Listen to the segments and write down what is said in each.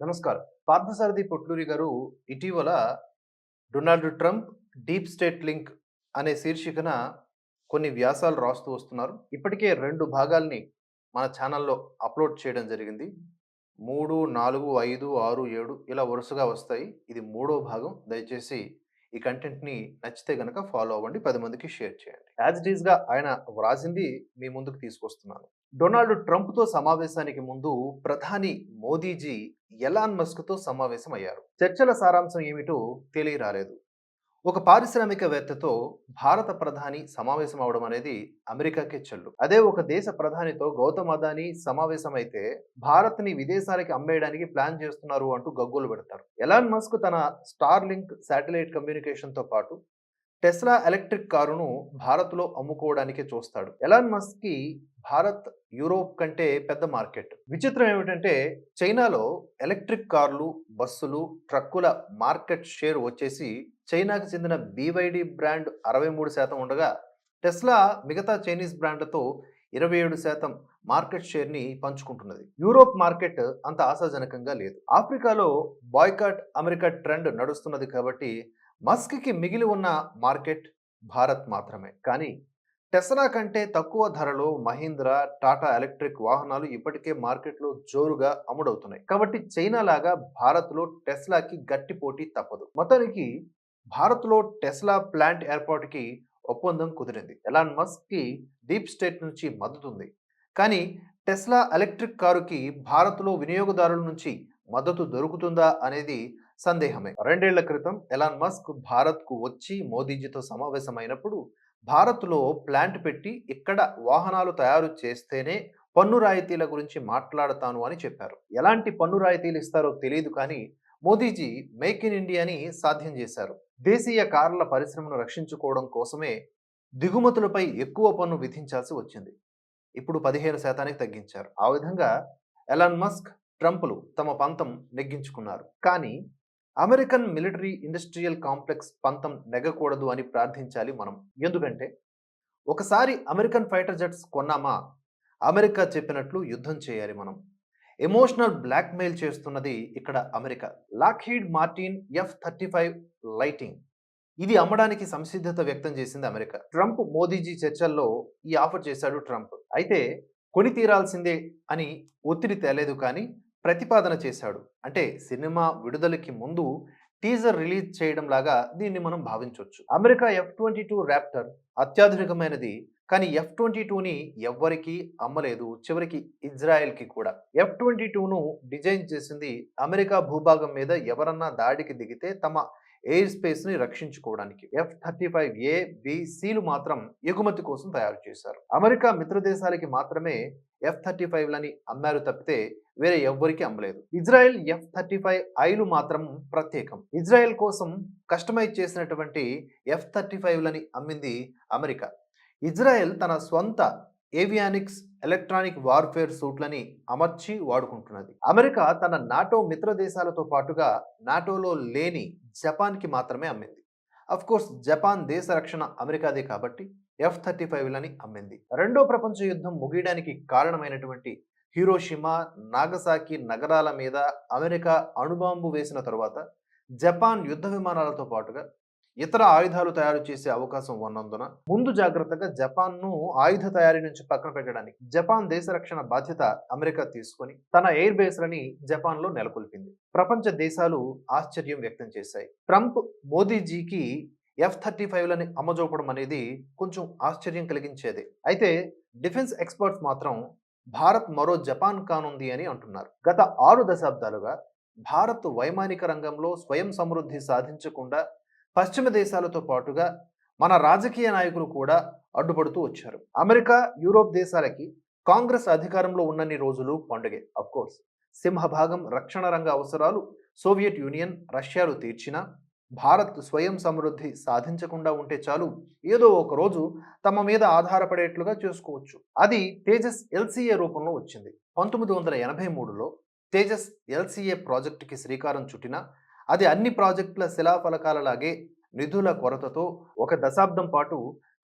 నమస్కారం. పార్థసారథి పొట్లూరి గారు ఇటీవల Donald Trump deep state link అనే శీర్షికన కొన్ని వ్యాసాలు రాస్తూ వస్తున్నారు. ఇప్పటికే రెండు భాగాల్ని మన ఛానల్లో అప్లోడ్ చేయడం జరిగింది. మూడు నాలుగు ఐదు ఆరు ఏడు ఇలా వరుసగా వస్తాయి. ఇది మూడో భాగం. దయచేసి ఈ కంటెంట్ని నచ్చితే గనక ఫాలో అవ్వండి పది మందికి షేర్ చేయండి. యాజ్ ఇట్ ఈస్గా ఆయన వ్రాసింది మీ ముందుకు తీసుకొస్తున్నాను. డొనాల్డ్ ట్రంప్తో సమావేశానికి ముందు ప్రధాని మోదీజీ ఎలాన్ మస్క్తో సమావేశం అయ్యారు చర్చల సారాంశం ఏమిటో తెలియరాలేదు. ఒక పారిశ్రామికవేత్తతో భారత ప్రధాని సమావేశం అవడం అనేది అమెరికాకే చెల్లు. అదే ఒక దేశ ప్రధానితో గౌతమ్ అదానీ సమావేశమైతే భారత్ని విదేశాలకి అమ్మేయడానికి ప్లాన్ చేస్తున్నారు అంటూ గగ్గోలు పెడతారు. ఎలాన్ మస్క్ తన స్టార్ లింక్ శాటిలైట్ కమ్యూనికేషన్తో పాటు టెస్లా ఎలక్ట్రిక్ కారును భారత్లో అమ్ముకోవడానికే చూస్తాడు. ఎలాన్ మస్క్కి భారత్ యూరోప్ కంటే పెద్ద మార్కెట్. విచిత్రం ఏమిటంటే చైనాలో ఎలక్ట్రిక్ కార్లు బస్సులు ట్రక్కుల మార్కెట్ షేర్ వచ్చేసి చైనాకు చెందిన బీవైడి బ్రాండ్ అరవై మూడు శాతం ఉండగా టెస్లా మిగతా చైనీస్ బ్రాండ్లతో ఇరవై ఏడు శాతం మార్కెట్ షేర్ని పంచుకుంటున్నది. యూరోప్ మార్కెట్ అంత ఆశాజనకంగా లేదు. ఆఫ్రికాలో బాయ్కాట్ అమెరికా ట్రెండ్ నడుస్తున్నది కాబట్టి మస్క్కి మిగిలి ఉన్న మార్కెట్ భారత్ మాత్రమే. కానీ టెస్లా కంటే తక్కువ ధరలో మహీంద్రా టాటా ఎలక్ట్రిక్ వాహనాలు ఇప్పటికే మార్కెట్లో జోరుగా అమ్ముడవుతున్నాయి. కాబట్టి చైనా లాగా భారత్లో టెస్లాకి గట్టి పోటీ తప్పదు. మొత్తానికి భారత్లో టెస్లా ప్లాంట్ ఏర్పాటుకి ఒప్పందం కుదిరింది. ఎలాన్ మస్క్కి డీప్ స్టేట్ నుంచి మద్దతు ఉంది కానీ టెస్లా ఎలక్ట్రిక్ కారుకి భారత్లో వినియోగదారుల నుంచి మద్దతు దొరుకుతుందా అనేది సందేహమే. రెండేళ్ళ క్రితం ఎలాన్ మస్క్ భారత్కు వచ్చి మోదీజీతో సమావేశమైనప్పుడు భారత్లో ప్లాంట్ పెట్టి ఇక్కడ వాహనాలు తయారు చేస్తేనే పన్ను రాయితీల గురించి మాట్లాడతాను అని చెప్పారు. ఎలాంటి పన్ను రాయితీలు ఇస్తారో తెలియదు కానీ మోదీజీ మేక్ ఇన్ ఇండియాని సాధ్యం చేశారు. దేశీయ కార్ల పరిశ్రమను రక్షించుకోవడం కోసమే దిగుమతులపై ఎక్కువ పన్ను విధించాల్సి వచ్చింది. ఇప్పుడు పదిహేను శాతానికి తగ్గించారు. ఆ విధంగా ఎలాన్ మస్క్ ట్రంప్లు తమ పంతం నెగ్గించుకున్నారు. కానీ అమెరికన్ మిలిటరీ ఇండస్ట్రియల్ కాంప్లెక్స్ పంతం నెగ్గకూడదు అని ప్రార్థించాలి మనం. ఎందుకంటే ఒకసారి అమెరికన్ ఫైటర్ జెట్స్ కొన్నామా? అమెరికా చెప్పినట్లు యుద్ధం చేయాలి మనం. ఎమోషనల్ బ్లాక్మెయిల్ చేస్తున్నది ఇక్కడ America. Lockheed Martin F thirty five lighting. ఇది అమ్మడానికి సంసిద్ధత వ్యక్తం చేసింది అమెరికా. ట్రంప్ మోదీజీ చర్చల్లో ఈ ఆఫర్ చేశాడు ట్రంప్. అయితే కొని తీరాల్సిందే అని ఒత్తిడి తేలేదు కానీ ప్రతిపాదన చేశాడు. అంటే సినిమా విడుదలకి ముందు టీజర్ రిలీజ్ చేయడం లాగా దీన్ని మనం భావించవచ్చు America F twenty two Raptor అత్యాధునికమైనది కానీ ఎఫ్ ట్వంటీ టూని ఎవ్వరికి అమ్మలేదు చివరికి ఇజ్రాయెల్కి కూడా. ఎఫ్ ట్వంటీ టూను డిజైన్ చేసింది అమెరికా భూభాగం మీద ఎవరన్నా దాడికి దిగితే తమ ఎయిర్ స్పేస్ని రక్షించుకోవడానికి. ఎఫ్ థర్టీ ఫైవ్ ఏ బిసిలు మాత్రం ఎగుమతి కోసం తయారు చేశారు. అమెరికా మిత్ర దేశాలకి మాత్రమే ఎఫ్ థర్టీ ఫైవ్లని అమ్మారు తప్పితే వేరే ఎవ్వరికి అమ్మలేదు. ఇజ్రాయెల్ ఎఫ్ థర్టీ ఫైవ్ ఐలు మాత్రం ప్రత్యేకం. ఇజ్రాయెల్ కోసం కస్టమైజ్ చేసినటువంటి ఎఫ్ థర్టీ ఫైవ్లని అమ్మింది అమెరికా. ఇజ్రాయెల్ తన స్వంత ఏవియానిక్స్ ఎలక్ట్రానిక్ వార్ఫేర్ సూట్లని అమర్చి వాడుకుంటున్నది. అమెరికా తన నాటో మిత్ర దేశాలతో పాటుగా నాటోలో లేని జపాన్కి మాత్రమే అమ్మింది. అఫ్ కోర్స్ జపాన్ దేశ రక్షణ అమెరికాదే కాబట్టి ఎఫ్ థర్టీ ఫైవ్లని అమ్మింది. రెండో ప్రపంచ యుద్ధం ముగియడానికి కారణమైనటువంటి హీరోషిమా నాగసాకి నగరాల మీద అమెరికా అణుబాంబు వేసిన తరువాత జపాన్ యుద్ధ విమానాలతో పాటుగా ఇతర ఆయుధాలు తయారు చేసే అవకాశం ఉన్నందున ముందు జాగ్రత్తగా జపాన్ను ఆయుధ తయారీ నుంచి పక్కన పెట్టడానికి జపాన్ దేశ రక్షణ బాధ్యత అమెరికా తీసుకొని తన ఎయిర్ బేస్లని జపాన్లో నెలకొల్పింది. ప్రపంచ దేశాలు ఆశ్చర్యం వ్యక్తం చేశాయి. ట్రంప్ మోదీజీకి ఎఫ్ థర్టీ ఫైవ్లని అమ్మజోపడం అనేది కొంచెం ఆశ్చర్యం కలిగించేదే. అయితే డిఫెన్స్ ఎక్స్పర్ట్స్ మాత్రం భారత్ మరో జపాన్ కానుంది అని అంటున్నారు. గత ఆరు దశాబ్దాలుగా భారత్ వైమానిక రంగంలో స్వయం సమృద్ధి సాధించకుండా పశ్చిమ దేశాలతో పాటుగా మన రాజకీయ నాయకులు కూడా అడ్డుపడుతూ వచ్చారు. అమెరికా యూరోప్ దేశాలకి కాంగ్రెస్ అధికారంలో ఉన్నన్ని రోజులు పండుగే. కోర్స్ సింహభాగం రక్షణ రంగ అవసరాలు సోవియట్ యూనియన్ రష్యాలు తీర్చినా భారత్ స్వయం సమృద్ధి సాధించకుండా ఉంటే చాలు ఏదో ఒక రోజు తమ మీద ఆధారపడేట్లుగా చేసుకోవచ్చు. అది తేజస్ ఎల్సీఏ రూపంలో వచ్చింది. పంతొమ్మిది వందల ఎనభై మూడులో తేజస్ ఎల్సీఏ ప్రాజెక్టుకి శ్రీకారం చుట్టిన అది అన్ని ప్రాజెక్టుల శిలాఫలకాలలాగే నిధుల కొరతతో ఒక దశాబ్దం పాటు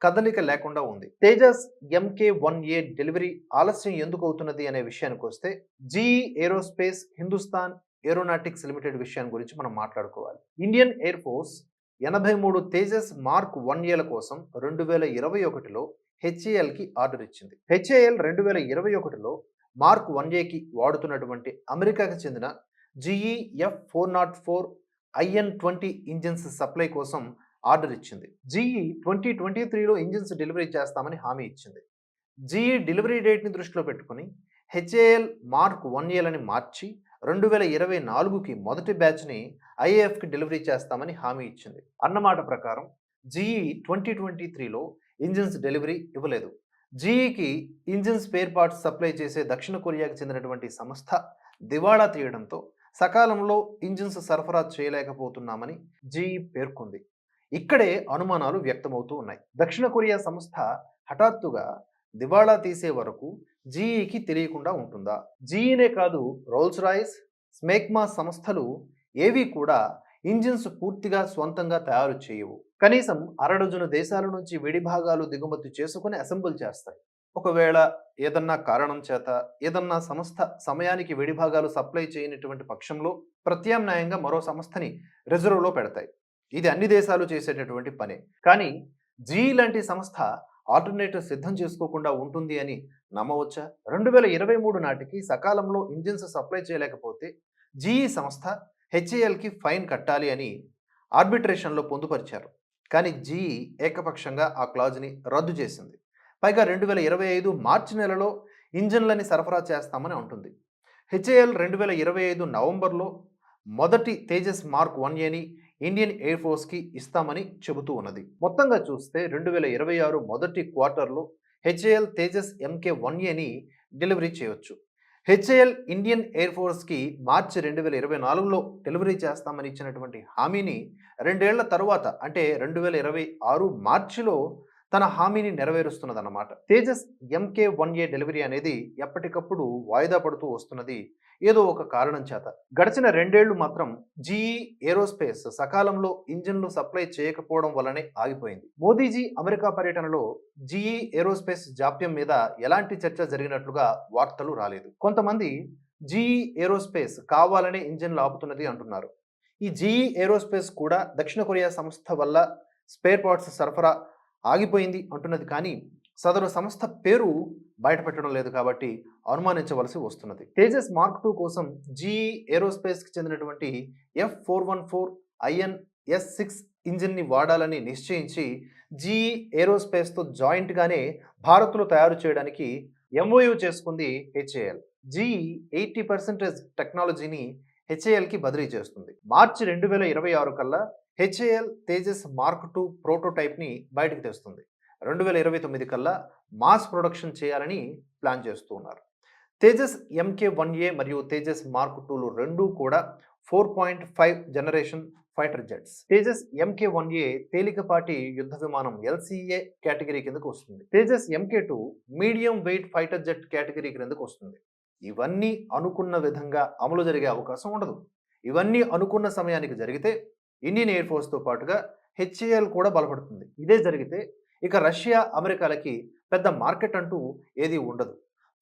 కదలిక లేకుండా ఉంది. Tejas MK one A delivery ఆలస్యం ఎందుకు అవుతున్నది అనే విషయానికి వస్తే GE Aerospace Hindustan Aeronautics Limited విషయం గురించి మనం మాట్లాడుకోవాలి. ఇండియన్ ఎయిర్ ఫోర్స్ ఎనభై మూడు తేజస్ మార్క్ వన్ ఏల కోసం రెండు వేల ఇరవై ఒకటిలో హెచ్ఏఎల్కి ఆర్డర్ ఇచ్చింది. హెచ్ఏఎల్ రెండు వేల ఇరవై ఒకటిలో మార్క్ వన్ ఏకి వాడుతున్నటువంటి అమెరికాకి చెందిన GE F four naught four IN twenty engines supply కోసం ఆర్డర్ ఇచ్చింది. జీఈ ట్వంటీ ట్వంటీ త్రీలో ఇంజిన్స్ డెలివరీ చేస్తామని హామీ ఇచ్చింది. జీఈ డెలివరీ డేట్ని దృష్టిలో పెట్టుకుని హెచ్ఏఎల్ మార్క్ వన్ ఏలని మార్చి రెండు వేల ఇరవై నాలుగుకి మొదటి బ్యాచ్ని ఐఏఎఫ్కి డెలివరీ చేస్తామని హామీ ఇచ్చింది. అన్నమాట ప్రకారం జీఈ ట్వంటీ ట్వంటీ త్రీలో ఇంజిన్స్ డెలివరీ ఇవ్వలేదు. జీఈకి ఇంజిన్ స్పేర్ పార్ట్స్ సప్లై చేసే దక్షిణ కొరియాకు చెందినటువంటి సంస్థ దివాళా తీయడంతో సకాలంలో ఇంజిన్స్ సరఫరా చేయలేకపోతున్నామని జీఈ పేర్కొంది. ఇక్కడే అనుమానాలు వ్యక్తమవుతూ ఉన్నాయి. దక్షిణ కొరియా సంస్థ హఠాత్తుగా దివాళా తీసే వరకు జీఈకి తెలియకుండా ఉంటుందా? జీఈనే కాదు రోల్స్ రాయిస్ స్మేక్మా సంస్థలు ఏవి కూడా ఇంజిన్స్ పూర్తిగా స్వంతంగా తయారు చేయవు. కనీసం అరడజున దేశాల నుంచి విడిభాగాలు దిగుమతి చేసుకుని అసెంబుల్ చేస్తాయి. ఒకవేళ ఏదన్నా కారణం చేత ఏదన్నా సంస్థ సమయానికి విడిభాగాలు సప్లై చేయనటువంటి పక్షంలో ప్రత్యామ్నాయంగా మరో సంస్థని రిజర్వ్లో పెడతాయి. ఇది అన్ని దేశాలు చేసేటటువంటి పనే. కానీ జీ లాంటి సంస్థ ఆల్టర్నేటివ్ సిద్ధం చేసుకోకుండా ఉంటుంది అని నమ్మవచ్చా? రెండు వేల ఇరవై మూడు నాటికి సకాలంలో ఇంజిన్స్ సప్లై చేయలేకపోతే జీఈ సంస్థ హెచ్ఏఎల్కి ఫైన్ కట్టాలి అని ఆర్బిట్రేషన్లో పొందుపరిచారు. కానీ జీఈ ఏకపక్షంగా ఆ క్లాజ్ని రద్దు చేసింది. పైగా రెండు వేల ఇరవై ఐదు మార్చి నెలలో ఇంజన్లని సరఫరా చేస్తామని ఉంటుంది హెచ్ఏఎల్ రెండు వేల ఇరవై ఐదు నవంబర్లో మొదటి తేజస్ మార్క్ వన్ ఏని ఇండియన్ ఎయిర్ ఫోర్స్కి ఇస్తామని చెబుతూ ఉన్నది. మొత్తంగా చూస్తే రెండు వేల ఇరవై ఆరు మొదటి క్వార్టర్లో హెచ్ఏఎల్ తేజస్ ఎంకే వన్ ఏని డెలివరీ చేయవచ్చు హెచ్ఏఎల్ ఇండియన్ ఎయిర్ ఫోర్స్కి మార్చి రెండు వేల ఇరవై నాలుగులో డెలివరీ చేస్తామని ఇచ్చినటువంటి హామీని రెండేళ్ళ తరువాత అంటే రెండు వేల ఇరవై ఆరు మార్చిలో తన హామీని నెరవేరుస్తున్నదన్నమాట. Tejas MK one A delivery అనేది ఎప్పటికప్పుడు వాయిదా పడుతూ వస్తున్నది ఏదో ఒక కారణం చేత. గడిచిన రెండేళ్ళు మాత్రం జీఈ ఏరోస్పేస్ సకాలంలో ఇంజిన్లు సప్లై చేయకపోవడం వల్లనే ఆగిపోయింది. మోదీజీ అమెరికా పర్యటనలో జీఈ ఏరోస్పేస్ జాప్యం మీద ఎలాంటి చర్చ జరిగినట్లుగా వార్తలు రాలేదు. కొంతమంది జీఈ ఏరోస్పేస్ కావాలనే ఇంజిన్లు ఆపుతున్నది అంటున్నారు. ఈ జీఈ ఏరోస్పేస్ కూడా దక్షిణ కొరియా సంస్థ వల్ల స్పేర్ పార్ట్స్ సరఫరా ఆగిపోయింది అంటున్నది. కానీ సదరు సంస్థ పేరు బయటపెట్టడం లేదు కాబట్టి అనుమానించవలసి వస్తున్నది. తేజస్ మార్క్ టూ కోసం జీఈ ఏరోస్పేస్కి చెందినటువంటి F four one four IN S six ఇంజిన్ని వాడాలని నిశ్చయించి జీఈ ఏరోస్పేస్తో జాయింట్గానే భారత్లో తయారు చేయడానికి ఎంఓయూ చేసుకుంది హెచ్ఏఎల్. జీఈ ఎయిటీ పర్సెంటేజ్ టెక్నాలజీని హెచ్ఏఎల్కి బదిలీ చేస్తుంది. మార్చి రెండు వేల ఇరవై ఆరు కల్లా హెచ్ఏఎల్ తేజస్ మార్క్ టూ ప్రోటోటైప్ని బయటకు తెస్తుంది. రెండు వేల ఇరవై తొమ్మిది కల్లా మాస్ ప్రొడక్షన్ చేయాలని ప్లాన్ చేస్తూ ఉన్నారు. తేజస్ ఎంకే వన్ ఏ మరియు తేజస్ మార్క్ టూలు రెండూ కూడా four point five generation fighter jets. Tejas MK one A తేలికపాటి యుద్ధ విమానం ఎల్సీఏ కేటగిరీ కిందకు వస్తుంది. Tejas MK two medium weight fighter jet category కిందకు వస్తుంది. ఇవన్నీ అనుకున్న విధంగా అమలు జరిగే అవకాశం ఉండదు. ఇవన్నీ అనుకున్న సమయానికి జరిగితే ఇండియన్ ఎయిర్ ఫోర్స్తో పాటుగా హెచ్ఏఎల్ కూడా బలపడుతుంది. ఇదే జరిగితే ఇక రష్యా అమెరికాలకి పెద్ద మార్కెట్ అంటూ ఏది ఉండదు.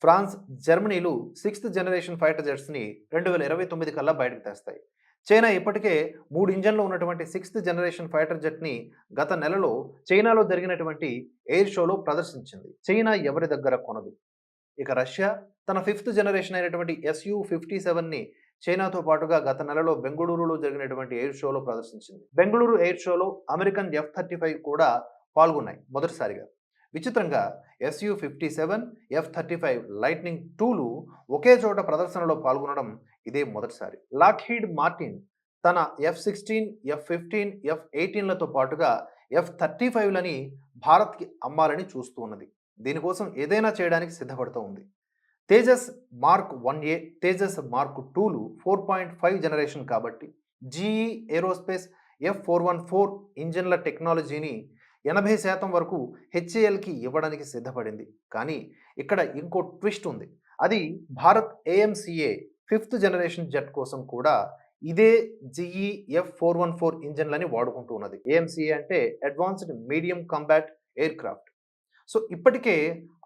ఫ్రాన్స్ జర్మనీలు సిక్స్త్ జనరేషన్ ఫైటర్ జెట్స్ని రెండు వేల ఇరవై తొమ్మిది కల్లా బయటకు తెస్తాయి. చైనా ఇప్పటికే మూడు ఇంజన్లు ఉన్నటువంటి సిక్స్త్ జనరేషన్ ఫైటర్ జెట్ని గత నెలలో చైనాలో జరిగినటువంటి ఎయిర్ షోలో ప్రదర్శించింది. చైనా ఎవరి దగ్గర కొనదు. ఇక రష్యా తన ఫిఫ్త్ జనరేషన్ అయినటువంటి ఎస్యు ఫిఫ్టీ సెవెన్ని చైనాతో పాటుగా గత నెలలో బెంగళూరులో జరిగినటువంటి ఎయిర్ షోలో ప్రదర్శించింది. బెంగళూరు ఎయిర్ షోలో అమెరికన్ ఎఫ్ థర్టీ ఫైవ్ కూడా పాల్గొన్నాయి మొదటిసారిగా. విచిత్రంగా SU fifty seven F thirty five lightning tool ఒకే చోట ప్రదర్శనలో పాల్గొనడం ఇదే మొదటిసారి. లాక్హీడ్ మార్టిన్ తన F sixteen F fifteen F ఎయిటీన్లతో పాటుగా ఎఫ్ థర్టీ ఫైవ్లని భారత్కి అమ్మాలని చూస్తూ ఉన్నది. దీనికోసం ఏదైనా చేయడానికి సిద్ధపడుతూ ఉంది. Tejas mark one A Tejas mark tool four point five generation కాబట్టి GE Aerospace F four one four ఇంజన్ల టెక్నాలజీని ఎనభై శాతం వరకు హెచ్ఏఎల్కి ఇవ్వడానికి సిద్ధపడింది. కానీ ఇక్కడ ఇంకో ట్విస్ట్ ఉంది. అది Bharat AMCA fifth generation jet కోసం కూడా ఇదే GE F four one four ఇంజన్లని వాడుకుంటూ ఉన్నది. ఏఎంసీఏ అంటే advanced medium combat aircraft so ఇప్పటికే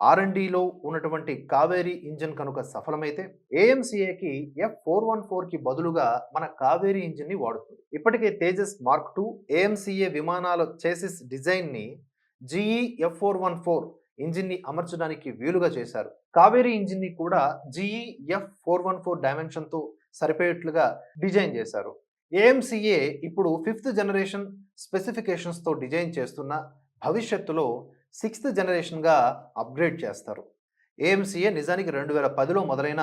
ఆర్ఎండిలో ఉన్నటువంటి కావేరీ ఇంజిన్ కనుక సఫలమైతే ఏఎంసీఏకి ఎఫ్ ఫోర్ వన్ ఫోర్కి బదులుగా మన కావేరీ ఇంజిన్ని వాడుతుంది. ఇప్పటికే తేజస్ మార్క్ టూ ఏఎంసీఏ విమానాల చేసిస్ డిజైన్ని GE F four one four ఇంజిన్ని అమర్చడానికి వీలుగా చేశారు. కావేరీ ఇంజిన్ని కూడా GE F four one four డైమెన్షన్తో సరిపోయేట్లుగా డిజైన్ చేశారు. ఏఎంసీఏ ఇప్పుడు ఫిఫ్త్ జనరేషన్ స్పెసిఫికేషన్స్తో డిజైన్ చేస్తున్న భవిష్యత్తులో సిక్స్త్ జనరేషన్గా అప్గ్రేడ్ చేస్తారు. ఏఎంసీఏ నిజానికి రెండు వేల పదిలో మొదలైన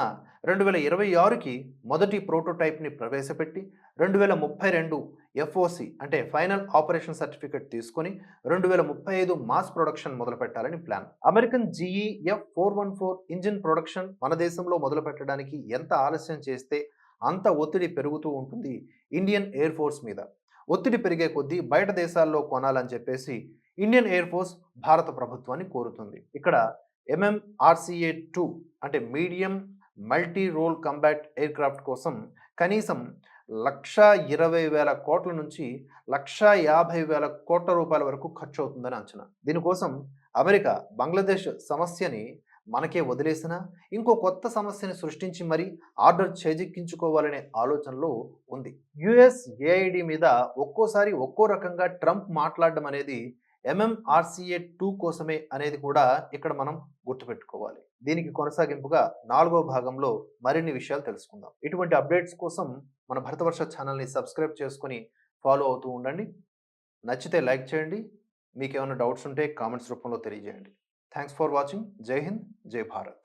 రెండు వేల ఇరవై ఆరుకి మొదటి ప్రోటోటైప్ని ప్రవేశపెట్టి రెండు వేల ముప్పై రెండు ఎఫ్ఓసి అంటే ఫైనల్ ఆపరేషన్ సర్టిఫికెట్ తీసుకొని రెండు వేల ముప్పై ఐదు మాస్ ప్రొడక్షన్ మొదలు పెట్టాలని plan. American GE F four one four engine production మన దేశంలో మొదలు పెట్టడానికి ఎంత ఆలస్యం చేస్తే అంత ఒత్తిడి పెరుగుతూ ఉంటుంది ఇండియన్ ఎయిర్ ఫోర్స్ మీద. ఒత్తిడి పెరిగే కొద్దీ బయట దేశాల్లో కొనాలని చెప్పేసి ఇండియన్ ఎయిర్ ఫోర్స్ భారత ప్రభుత్వాన్ని కోరుతుంది. ఇక్కడ ఎంఎంఆర్సిఏ టూ అంటే medium multi role combat aircraft కోసం కనీసం లక్ష ఇరవై వేల కోట్ల నుంచి లక్ష యాభై వేల కోట్ల రూపాయల వరకు ఖర్చు అవుతుందని అంచనా. దీనికోసం అమెరికా బంగ్లాదేశ్ సమస్యని మనకే వదిలేసినా ఇంకో కొత్త సమస్యని సృష్టించి మరీ ఆర్డర్ చేజిక్కించుకోవాలనే ఆలోచనలో ఉంది. యుఎస్ ఏఐడి మీద ఒక్కోసారి ఒక్కో రకంగా ట్రంప్ మాట్లాడడం అనేది ఎంఎంఆర్సీఏ టూ కోసమే అనేది కూడా ఇక్కడ మనం గుర్తుపెట్టుకోవాలి. దీనికి కొనసాగింపుగా నాలుగో భాగంలో మరిన్ని విషయాలు తెలుసుకుందాం. ఇటువంటి అప్డేట్స్ కోసం మన భరతవర్ష ఛానల్ని సబ్స్క్రైబ్ చేసుకుని ఫాలో అవుతూ ఉండండి. నచ్చితే లైక్ చేయండి. మీకు ఏమైనా డౌట్స్ ఉంటే కామెంట్స్ రూపంలో తెలియజేయండి. Thanks for watching. Jai Hind. Jai Bharat.